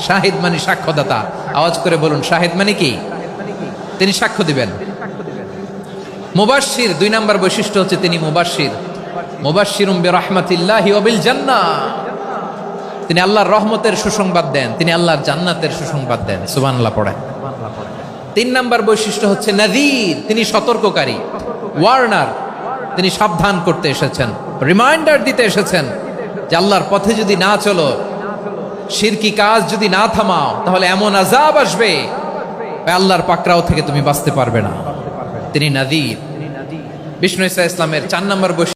শাহিদ মানে সাক্ষ্যদাতা। আওয়াজ করে বলুন, শাহিদ মানে কি? তিনি সাক্ষ্য দিবেন। মুবাশির দুই নাম্বার বৈশিষ্ট্য হচ্ছে তিনি মুবাশির মুবাশিরুম বে রহমাতিল্লাহি ওবিল জান্নাহ তিনি আল্লাহর রহমতের সুসংবাদ দেন, তিনি আল্লাহর জান্নাতের সুসংবাদ দেন। সুবহানাল্লাহ পড়েন। তিন নাম্বার বৈশিষ্ট্য হচ্ছে নাযীর তিনি সতর্ককারী। ওয়ার্নার, তিনি সাবধান করতে এসেছেন। রিমাইন্ডার দিতে এসেছেন যে আল্লাহর পথে যদি না চলো শিরকি কাজ যদি না থামাও, তাহলে এমন আজাব আসবে আল্লাহর পাকরাও থেকে তুমি বাঁচতে পারবে না। তিনি নাদির। বিষ্ণু ইসা ইসলামের চার নম্বর বৈশিষ্ট্য